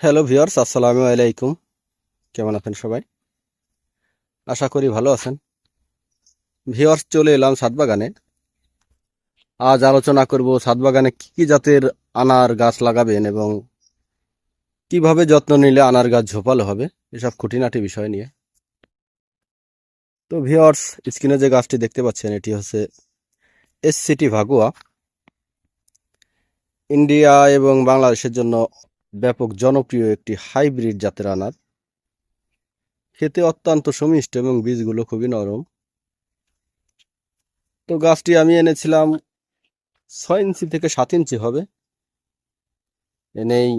Hello viewers আসসালামু আলাইকুম কেমন আছেন সবাই? আশা করি ভালো আছেন। ভিওর্স চলে এলাম ছাদ বাগানে আজ আলোচনা করব ছাদ বাগানে কি কি জাতের আনার গাছ লাগাবেন এবং কীভাবে যত্ন নিলে আনার গাছ ঝোপালো হবে, এসব খুঁটিনাটি বিষয় নিয়ে। তো ভিওর্স স্ক্রিনে যে গাছটি দেখতে পাচ্ছেন, এটি হচ্ছে এস সিটি ভাগুয়া। ইন্ডিয়া এবং বাংলাদেশের জন্য ব্যাপক জনপ্রিয় একটি হাইব্রিড জাতের আনার। খেতে অত্যন্ত সুমিষ্ট এবং বীজগুলো খুবই নরম। তো গাছটি আমি এনেছিলাম ছয় ইঞ্চি থেকে সাত ইঞ্চি হবে। এনেই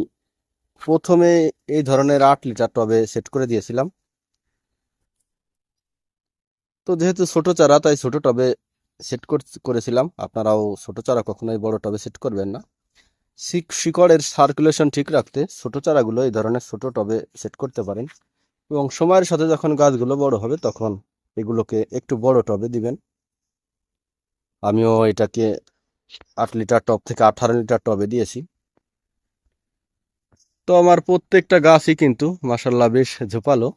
প্রথমে এই ধরনের আট লিটার টবে সেট করে দিয়েছিলাম। তো যেহেতু ছোট চারা, তাই ছোট টবে সেট করেছিলাম। আপনারাও ছোট চারা কখনোই বড় টবে সেট করবেন না। শিকড়ের সার্কুলেশন ঠিক রাখতে ছোট চারাগুলো এই ধরনের ছোট টবে সেট করতে পারেন এবং সময়ের সাথে যখন গাছগুলো বড় হবে তখন এগুলোকে একটু বড় টবে দিবেন। আমিও এটাকে আট লিটার টব থেকে আঠারো লিটার টবে দিয়েছি। তো আমার প্রত্যেকটা গাছই কিন্তু মাসাল্লাহ বেশ ঝোপালো।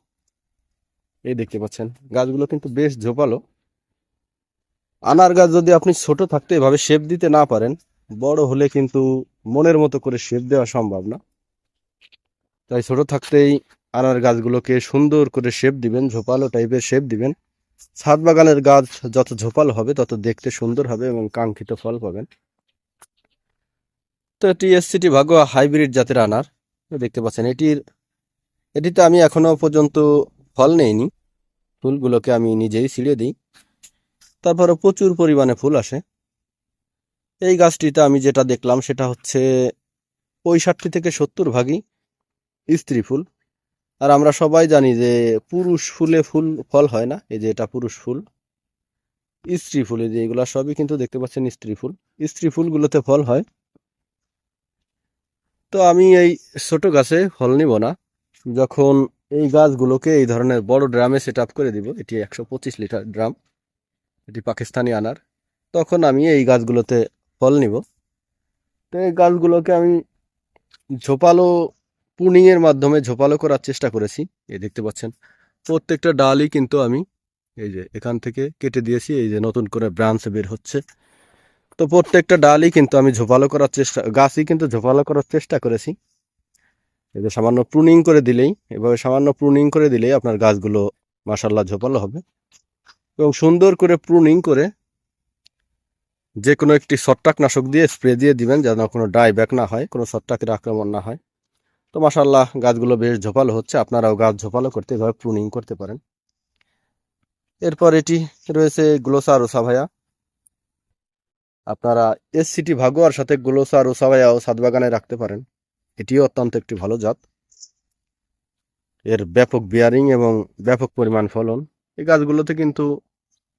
এই দেখতে পাচ্ছেন, গাছগুলো কিন্তু বেশ ঝোপালো। আনার গাছ যদি আপনি ছোট থাকতে এভাবে শেপ দিতে না পারেন, বড় হলে কিন্তু মনের মতো করে শেপ দেওয়া সম্ভব না। তাই ছোট থাকতেই আনার গাছগুলোকে সুন্দর করে শেপ দিবেন, ঝোপালো টাইপের শেপ দিবেন। ছাদ বাগানের গাছ যত ঝোপালো হবে, তত দেখতে সুন্দর হবে এবং কাঙ্ক্ষিত ফল পাবেন। তো এটি এসসিটি ভাগ্য হাইব্রিড জাতের আনার, দেখতে পাচ্ছেন এটির, এটিতে আমি এখনও পর্যন্ত ফল নেইনি। ফুলগুলোকে আমি নিজেই ছিঁড়ে দিই। তারপরে প্রচুর পরিমাণে ফুল আসে। এই গাছটিতে আমি যেটা দেখলাম সেটা হচ্ছে পঁয়ষট্টি থেকে সত্তর ভাগই স্ত্রী ফুল। আর আমরা সবাই জানি যে পুরুষ ফুলে ফুল, ফল হয় না, এই যে এটা পুরুষ ফুল। স্ত্রী ফুল, এই যে এগুলা সবই কিন্তু দেখতে পাচ্ছেন স্ত্রী ফুল। স্ত্রী ফুলগুলোতে ফল হয়। তো আমি এই ছোট গাছে ফল নিব না। যখন এই গাছগুলোকে এই ধরনের বড় ড্রামে সেট করে দিব, এটি একশো পঁচিশ লিটার ড্রাম, এটি পাকিস্তানি আনার, তখন আমি এই গাছগুলোতে ফল নিব। তো এই গাছগুলোকে আমি ঝোপালো পুনিংয়ের মাধ্যমে ঝোপালো করার চেষ্টা করেছি, এই দেখতে পাচ্ছেন। প্রত্যেকটা ডালই কিন্তু আমি এই যে এখান থেকে কেটে দিয়েছি, এই যে নতুন করে ব্রাঞ্চ বের হচ্ছে। তো প্রত্যেকটা ডালই কিন্তু আমি ঝোপালো করার চেষ্টা, গাছই কিন্তু ঝোপালো করার চেষ্টা করেছি। এই যে সামান্য প্রুনিং করে দিলেই, এভাবে সামান্য প্রুনিং করে দিলেই আপনার গাছগুলো মাসাল্লাহ ঝোপালো হবে। এবং সুন্দর করে প্রুনিং করে যে কোনো একটি ছত্রাকনাশক দিয়ে স্প্রে দিয়ে দিবেন যেন কোনো ডাই ব্যাক না হয়, কোনো ছত্রাকের আক্রমণ না হয়। তো মাসাল্লাহ গাছগুলো বেশ ঝোপালো হচ্ছে, আপনারাও গাছ ঝোপালো করতে এভাবে প্রুনিং করতে পারেন। এরপর এটি রয়েছে গ্লোসার ওসাভায়া আপনারা এস সিটি ভাগোয়ার সাথে গ্লোসার ওসাভায়াও ছাদ বাগানে রাখতে পারেন। এটিও অত্যন্ত একটি ভালো জাত। এর ব্যাপক বিয়ারিং এবং ব্যাপক পরিমাণ ফলন। এই গাছগুলোতে কিন্তু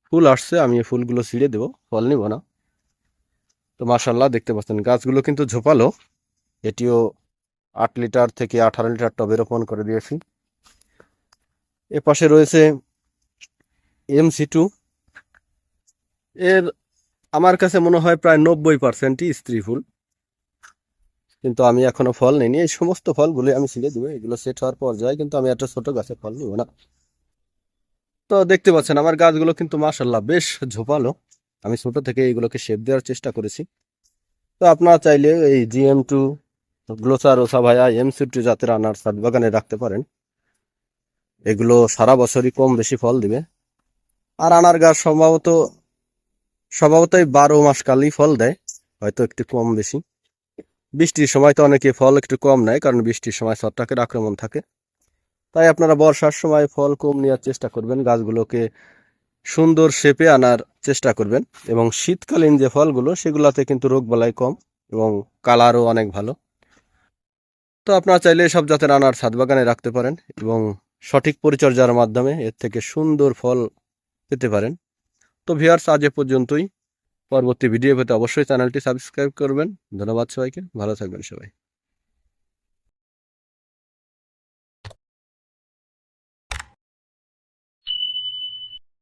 ফুল আসছে, আমি ফুলগুলো ছিঁড়ে দেবো, ফল নিব না। তো মাশাল্লাহ দেখতে পাচ্ছেন, গাছগুলো কিন্তু ঝোপালো। এটিও আট লিটার থেকে আঠারো লিটার টবে রোপণ করে দিয়েছি। এ পাশে রয়েছে এম সি টু। এর আমার কাছে মনে হয় প্রায় নব্বই পার্সেন্টই স্ত্রী ফুল। কিন্তু আমি এখনও ফল নিইনি। এই সমস্ত ফলগুলো আমি ছিঁড়ে দেবো। এগুলো সেট হওয়ার পর যায়, কিন্তু আমি একটা ছোট গাছে ফল নিব না। তো দেখতে পাচ্ছেন, আমার গাছগুলো কিন্তু মাশাল্লাহ বেশ ঝোপালো। আমি ছোট থেকে এইগুলোকে শেপ দেওয়ার চেষ্টা করেছি। তো আপনারা চাইলে এই জিএম টু গ্লোসার ওসা ভাইয়া এম টু জাতের আনার ছাদ বাগানে রাখতে পারেন। এগুলো সারা বছরই কম বেশি ফল দিবে। আর আনার গাছ সম্ভবত স্বভাবতই বারো মাস কালই ফল দেয়, হয়তো একটু কম বেশি। বৃষ্টির সময় তো অনেকে ফল একটু কম নেয়, কারণ বৃষ্টির সময় ছত্রাকের আক্রমণ থাকে। তাই আপনারা বর্ষার সময় ফল কম নেওয়ার চেষ্টা করবেন, গাছগুলোকে সুন্দর শেপে আনার চেষ্টা করবেন এবং শীতকালীন যে ফলগুলো, সেগুলোতে কিন্তু রোগবালাই কম এবং কালারও অনেক ভালো। তো আপনারা চাইলে সব জাতের আনার ছাদ বাগানে রাখতে পারেন এবং সঠিক পরিচর্যার মাধ্যমে এর থেকে সুন্দর ফল পেতে পারেন। তো ভিউয়ার্স, আজ এ পর্যন্তই। পরবর্তী ভিডিও পেতে অবশ্যই চ্যানেলটি সাবস্ক্রাইব করবেন। ধন্যবাদ সবাইকে। ভালো থাকবেন সবাই।